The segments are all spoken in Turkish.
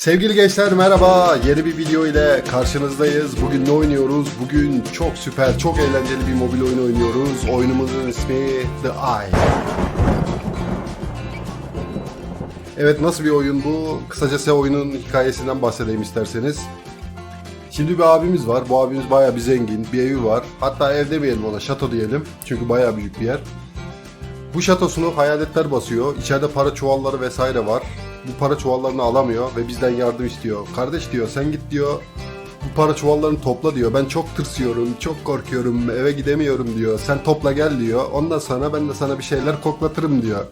Sevgili gençler merhaba. Yeni bir video ile karşınızdayız. Bugün ne oynuyoruz? Bugün çok süper, çok eğlenceli bir mobil oyun oynuyoruz. Oyunumuzun ismi The Eye. Evet nasıl bir oyun bu? Kısaca size oyunun hikayesinden bahsedeyim isterseniz. Şimdi bir abimiz var. Bu abimiz bayağı bir zengin. Bir evi var. Hatta ev demeyelim ona, şato diyelim. Çünkü bayağı büyük bir yer. Bu şatosunu hayaletler basıyor. İçeride para çuvalları vesaire var. Bu para çuvallarını alamıyor ve bizden yardım istiyor. Kardeş diyor sen git diyor bu para çuvallarını topla diyor. Ben çok tırsıyorum, çok korkuyorum, eve gidemiyorum diyor. Sen topla gel diyor. Ondan sonra ben de sana bir şeyler koklatırım diyor.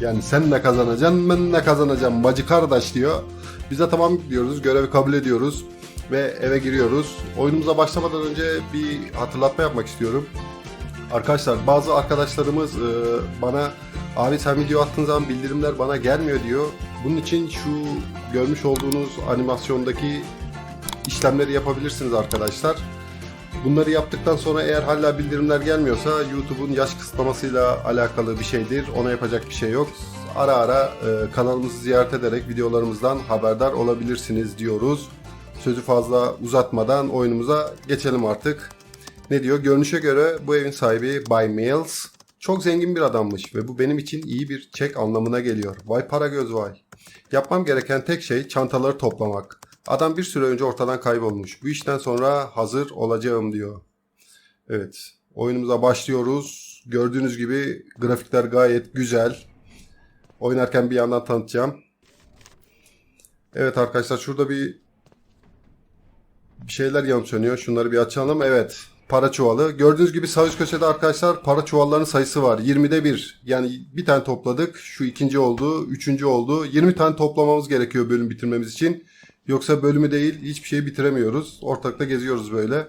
Yani sen ne kazanacaksın, ben ne kazanacağım bacı kardeş diyor. Biz de tamam diyoruz, görevi kabul ediyoruz ve eve giriyoruz. Oyunumuza başlamadan önce bir hatırlatma yapmak istiyorum. Arkadaşlar bazı arkadaşlarımız e, bana abi sen video attığın zaman bildirimler bana gelmiyor diyor. Bunun için şu görmüş olduğunuz animasyondaki işlemleri yapabilirsiniz arkadaşlar. Bunları yaptıktan sonra eğer hala bildirimler gelmiyorsa YouTube'un yaş kısıtlamasıyla alakalı bir şeydir. Ona yapacak bir şey yok. Ara ara e, kanalımızı ziyaret ederek videolarımızdan haberdar olabilirsiniz diyoruz. Sözü fazla uzatmadan oyunumuza geçelim artık. Ne diyor? Görünüşe göre bu evin sahibi Bay Mills çok zengin bir adammış ve bu benim için iyi bir çek anlamına geliyor. Vay para göz vay. Yapmam gereken tek şey çantaları toplamak. Adam bir süre önce ortadan kaybolmuş. Bu işten sonra hazır olacağım diyor. Evet. Oyunumuza başlıyoruz. Gördüğünüz gibi grafikler gayet güzel. Oynarken bir yandan tanıtacağım. Evet arkadaşlar şurada bir bir şeyler yanıp sönüyor. Şunları bir açalım. Evet. Para çuvalı. Gördüğünüz gibi sağ üst köşede arkadaşlar para çuvallarının sayısı var. 20'de 1. Yani bir tane topladık. Şu ikinci oldu. Üçüncü oldu. 20 tane toplamamız gerekiyor bölüm bitirmemiz için. Yoksa bölümü değil hiçbir şeyi bitiremiyoruz. Ortakta geziyoruz böyle.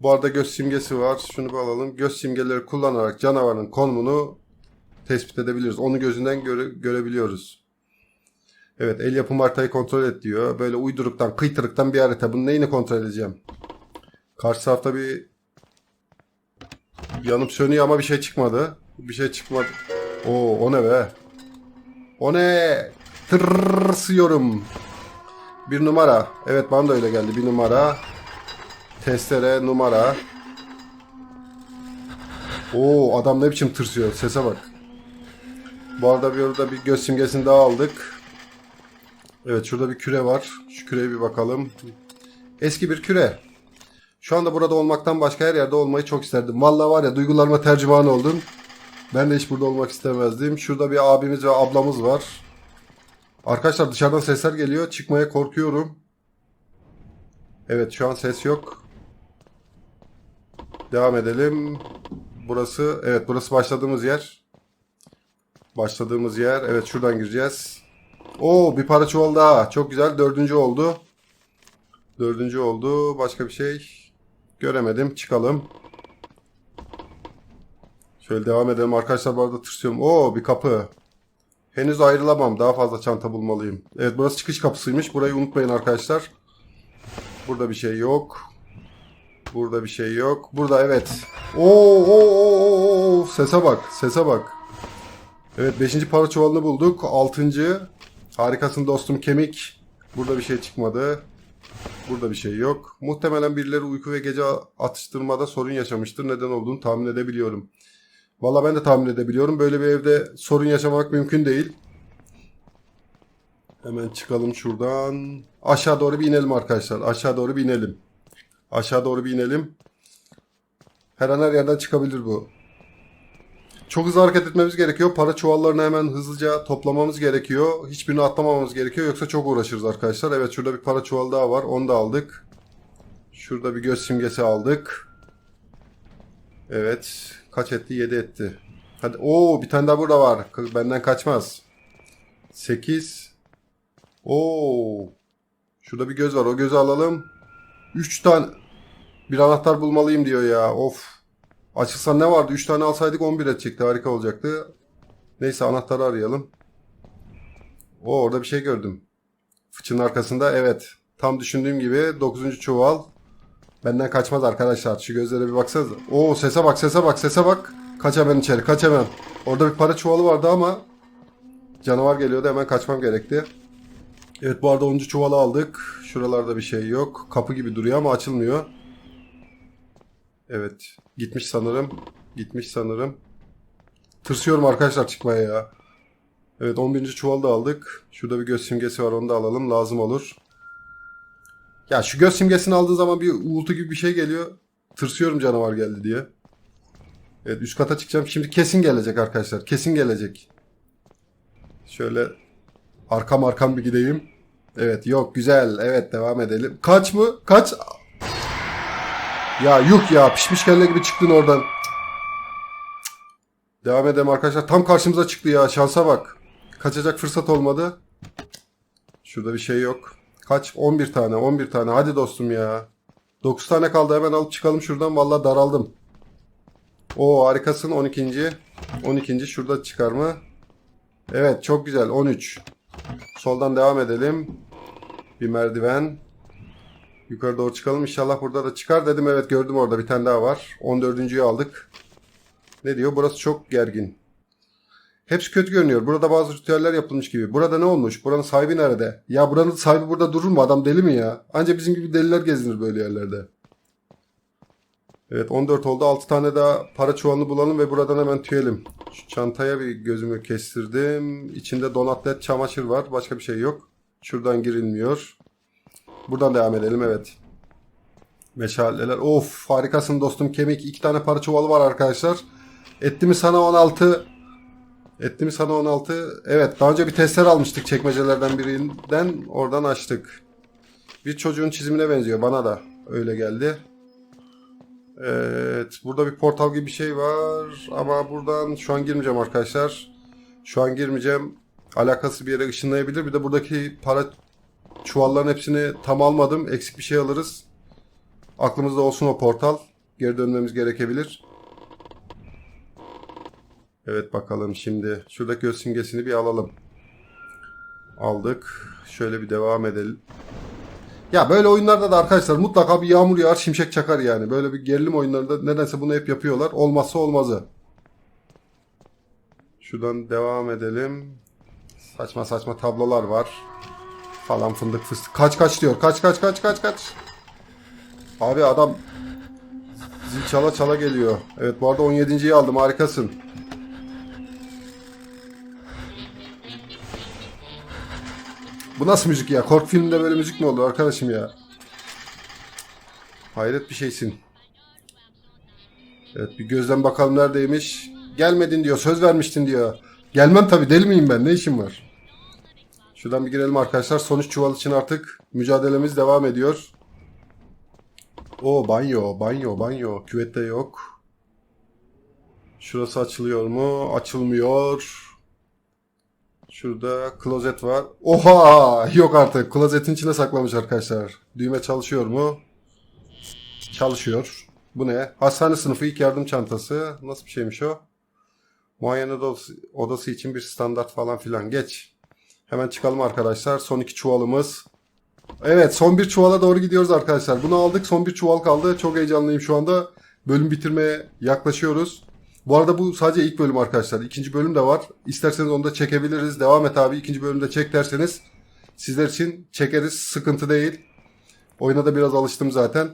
Bu arada göz simgesi var. Şunu bir alalım. Göz simgeleri kullanarak canavarın konumunu tespit edebiliriz. Onu gözünden göre, görebiliyoruz. Evet el yapım haritayı kontrol et diyor. Böyle uyduruktan kıytırıktan bir harita. Bunun neyini kontrol edeceğim? Karşı tarafta bir yanıp sönüyor ama bir şey çıkmadı. Bir şey çıkmadı. Oo o ne be? O ne? Tırsıyorum. Bir numara. Evet bana da öyle geldi. Bir numara. Testere numara. Oo adam ne biçim tırsıyor. Sese bak. Bu arada bir orada bir göz simgesini daha aldık. Evet şurada bir küre var. Şu küreye bir bakalım. Eski bir küre. Şu anda burada olmaktan başka her yerde olmayı çok isterdim. Vallahi var ya duygularıma tercüman oldum. Ben de hiç burada olmak istemezdim. Şurada bir abimiz ve ablamız var. Arkadaşlar dışarıdan sesler geliyor. Çıkmaya korkuyorum. Evet şu an ses yok. Devam edelim. Burası evet burası başladığımız yer. Başladığımız yer. Evet şuradan gireceğiz. Oo bir para çuval daha. Çok güzel. Dördüncü oldu. Dördüncü oldu. Başka bir şey göremedim. Çıkalım. Şöyle devam edelim. Arkadaşlar bu arada tırsıyorum. Oo bir kapı. Henüz ayrılamam. Daha fazla çanta bulmalıyım. Evet burası çıkış kapısıymış. Burayı unutmayın arkadaşlar. Burada bir şey yok. Burada bir şey yok. Burada evet. Oo, oo, oo, oo. Sese bak. Sese bak. Evet 5. para çuvalını bulduk. 6. Harikasın dostum kemik. Burada bir şey çıkmadı. Burada bir şey yok. Muhtemelen birileri uyku ve gece atıştırmada sorun yaşamıştır. Neden olduğunu tahmin edebiliyorum. Valla ben de tahmin edebiliyorum. Böyle bir evde sorun yaşamak mümkün değil. Hemen çıkalım şuradan. Aşağı doğru bir inelim arkadaşlar. Aşağı doğru bir inelim. Aşağı doğru bir inelim. Her an her yerden çıkabilir bu. Çok hızlı hareket etmemiz gerekiyor. Para çuvallarını hemen hızlıca toplamamız gerekiyor. Hiçbirini atlamamamız gerekiyor. Yoksa çok uğraşırız arkadaşlar. Evet şurada bir para çuvalı daha var. Onu da aldık. Şurada bir göz simgesi aldık. Evet. Kaç etti? 7 etti. Hadi. Oo bir tane daha burada var. Benden kaçmaz. 8. Oo. Şurada bir göz var. O gözü alalım. 3 tane bir anahtar bulmalıyım diyor ya. Of. Açılsa ne vardı? 3 tane alsaydık 11 edecekti. Harika olacaktı. Neyse anahtarı arayalım. O orada bir şey gördüm. Fıçının arkasında evet. Tam düşündüğüm gibi 9. çuval. Benden kaçmaz arkadaşlar. Şu gözlere bir baksanıza. Oo sese bak sese bak sese bak. Kaç hemen içeri kaç hemen. Orada bir para çuvalı vardı ama canavar geliyordu hemen kaçmam gerekti. Evet bu arada 10. çuvalı aldık. Şuralarda bir şey yok. Kapı gibi duruyor ama açılmıyor. Evet. Gitmiş sanırım. Gitmiş sanırım. Tırsıyorum arkadaşlar çıkmaya ya. Evet 11. çuvalı da aldık. Şurada bir göz simgesi var onu da alalım. Lazım olur. Ya şu göz simgesini aldığın zaman bir uğultu gibi bir şey geliyor. Tırsıyorum canavar geldi diye. Evet üst kata çıkacağım. Şimdi kesin gelecek arkadaşlar. Kesin gelecek. Şöyle arkam arkam bir gideyim. Evet yok güzel. Evet devam edelim. Kaç mı? Kaç? Ya yuh ya pişmiş kelle gibi çıktın oradan. Devam edelim arkadaşlar. Tam karşımıza çıktı ya. Şansa bak. Kaçacak fırsat olmadı. Şurada bir şey yok. Kaç? 11 tane. 11 tane. Hadi dostum ya. 9 tane kaldı. Hemen alıp çıkalım şuradan. Vallahi daraldım. O harikasın 12. 12. şurada çıkar mı? Evet çok güzel 13. Soldan devam edelim. Bir merdiven. Yukarı doğru çıkalım. İnşallah burada da çıkar dedim. Evet gördüm orada bir tane daha var. 14.'yü aldık. Ne diyor? Burası çok gergin. Hepsi kötü görünüyor. Burada bazı ritüeller yapılmış gibi. Burada ne olmuş? Buranın sahibi nerede? Ya buranın sahibi burada durur mu? Adam deli mi ya? Anca bizim gibi deliler gezinir böyle yerlerde. Evet 14 oldu. 6 tane daha para çuvalını bulalım ve buradan hemen tüyelim. Şu çantaya bir gözümü kestirdim. İçinde donatlet çamaşır var. Başka bir şey yok. Şuradan girilmiyor. Buradan devam edelim evet. Meşaleler. Of harikasın dostum kemik. İki tane para çuvalı var arkadaşlar. Etti mi sana 16? Etti mi sana 16? Evet daha önce bir tester almıştık çekmecelerden birinden. Oradan açtık. Bir çocuğun çizimine benziyor bana da. Öyle geldi. Evet, burada bir portal gibi bir şey var ama buradan şu an girmeyeceğim arkadaşlar. Şu an girmeyeceğim. Alakası bir yere ışınlayabilir. Bir de buradaki para çuvalların hepsini tam almadım. Eksik bir şey alırız. Aklımızda olsun o portal. Geri dönmemiz gerekebilir. Evet bakalım şimdi. Şuradaki göz simgesini bir alalım. Aldık. Şöyle bir devam edelim. Ya böyle oyunlarda da arkadaşlar mutlaka bir yağmur yağar şimşek çakar yani. Böyle bir gerilim oyunlarında nedense bunu hep yapıyorlar. Olmazsa olmazı. Şuradan devam edelim. Saçma saçma tablolar var. Falan fındık fıstık. Kaç kaç diyor. Kaç kaç kaç kaç kaç. Abi adam zil çala çala geliyor. Evet bu arada 17.yi aldım harikasın. Bu nasıl müzik ya? Korku filminde böyle müzik mi olur arkadaşım ya? Hayret bir şeysin. Evet bir gözden bakalım neredeymiş. Gelmedin diyor. Söz vermiştin diyor. Gelmem tabii deli miyim ben? Ne işim var? Şuradan bir girelim arkadaşlar. Sonuç çuval için artık mücadelemiz devam ediyor. O banyo, banyo, banyo. Küvette yok. Şurası açılıyor mu? Açılmıyor. Şurada klozet var. Oha! Yok artık. Klozetin içine saklamış arkadaşlar. Düğme çalışıyor mu? Çalışıyor. Bu ne? Hastane sınıfı ilk yardım çantası. Nasıl bir şeymiş o? Muayene odası, için bir standart falan filan. Geç. Hemen çıkalım arkadaşlar. Son iki çuvalımız. Evet son bir çuvala doğru gidiyoruz arkadaşlar. Bunu aldık. Son bir çuval kaldı. Çok heyecanlıyım şu anda. Bölüm bitirmeye yaklaşıyoruz. Bu arada bu sadece ilk bölüm arkadaşlar. İkinci bölüm de var. İsterseniz onu da çekebiliriz. Devam et abi. İkinci bölümde çek derseniz sizler için çekeriz. Sıkıntı değil. Oyuna da biraz alıştım zaten.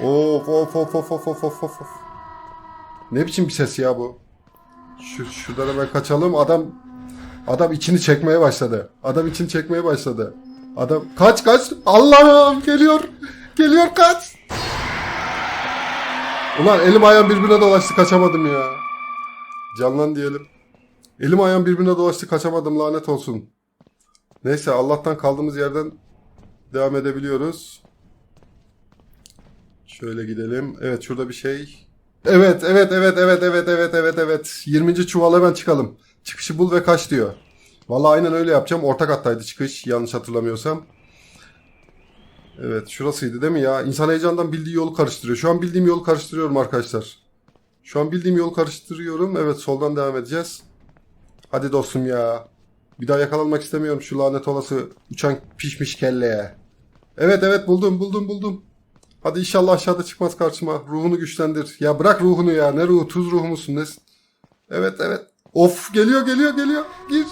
Of of of of of of of of. Ne biçim bir ses ya bu? Şu, şuradan hemen kaçalım. Adam adam içini çekmeye başladı. Adam içini çekmeye başladı. Adam kaç kaç. Allah'ım geliyor. Geliyor kaç. Ulan elim ayağım birbirine dolaştı kaçamadım ya. Canlan diyelim. Elim ayağım birbirine dolaştı kaçamadım lanet olsun. Neyse Allah'tan kaldığımız yerden devam edebiliyoruz. Şöyle gidelim. Evet şurada bir şey. Evet evet evet evet evet evet evet evet. 20. çuval hemen çıkalım. Çıkışı bul ve kaç diyor. Vallahi aynen öyle yapacağım. Orta kattaydı çıkış yanlış hatırlamıyorsam. Evet şurasıydı değil mi ya? İnsan heyecandan bildiği yolu karıştırıyor. Şu an bildiğim yolu karıştırıyorum arkadaşlar. Şu an bildiğim yolu karıştırıyorum. Evet soldan devam edeceğiz. Hadi dostum ya. Bir daha yakalanmak istemiyorum şu lanet olası uçan pişmiş kelleye. Evet evet buldum buldum buldum. Hadi inşallah aşağıda çıkmaz karşıma. Ruhunu güçlendir. Ya bırak ruhunu ya. Ne ruhu? Tuz ruhu musun? Ne? Evet evet. Of geliyor geliyor geliyor. Gir.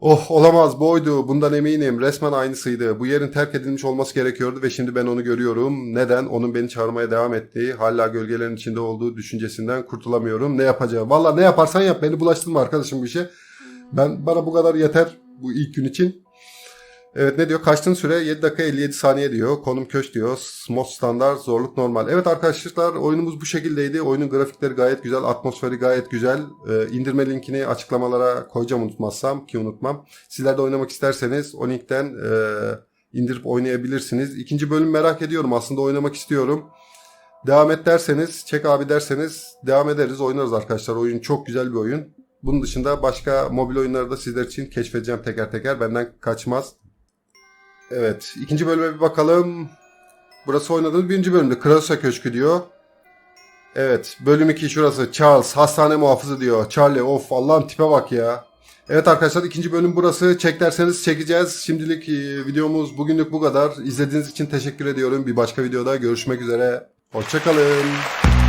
Oh olamaz bu oydu. Bundan eminim. Resmen aynısıydı. Bu yerin terk edilmiş olması gerekiyordu ve şimdi ben onu görüyorum. Neden? Onun beni çağırmaya devam ettiği, hala gölgelerin içinde olduğu düşüncesinden kurtulamıyorum. Ne yapacağım? Valla ne yaparsan yap. Beni bulaştırma arkadaşım bu işe. Ben bana bu kadar yeter bu ilk gün için. Evet ne diyor? Kaçtığın süre 7 dakika 57 saniye diyor. Konum köş diyor. Mod standart, zorluk normal. Evet arkadaşlar oyunumuz bu şekildeydi. Oyunun grafikleri gayet güzel, atmosferi gayet güzel. Ee, indirme linkini açıklamalara koyacağım unutmazsam ki unutmam. Sizler de oynamak isterseniz o linkten e, indirip oynayabilirsiniz. İkinci bölüm merak ediyorum. Aslında oynamak istiyorum. Devam et derseniz, çek abi derseniz devam ederiz, oynarız arkadaşlar. Oyun çok güzel bir oyun. Bunun dışında başka mobil oyunları da sizler için keşfedeceğim teker teker. Benden kaçmaz. Evet. ikinci bölüme bir bakalım. Burası oynadığımız birinci bölümde. Kraliçe Köşkü diyor. Evet. Bölüm 2 şurası. Charles. Hastane muhafızı diyor. Charlie. Of Allah'ım tipe bak ya. Evet arkadaşlar ikinci bölüm burası. Çek derseniz çekeceğiz. Şimdilik e, videomuz bugünlük bu kadar. İzlediğiniz için teşekkür ediyorum. Bir başka videoda görüşmek üzere. Hoşçakalın.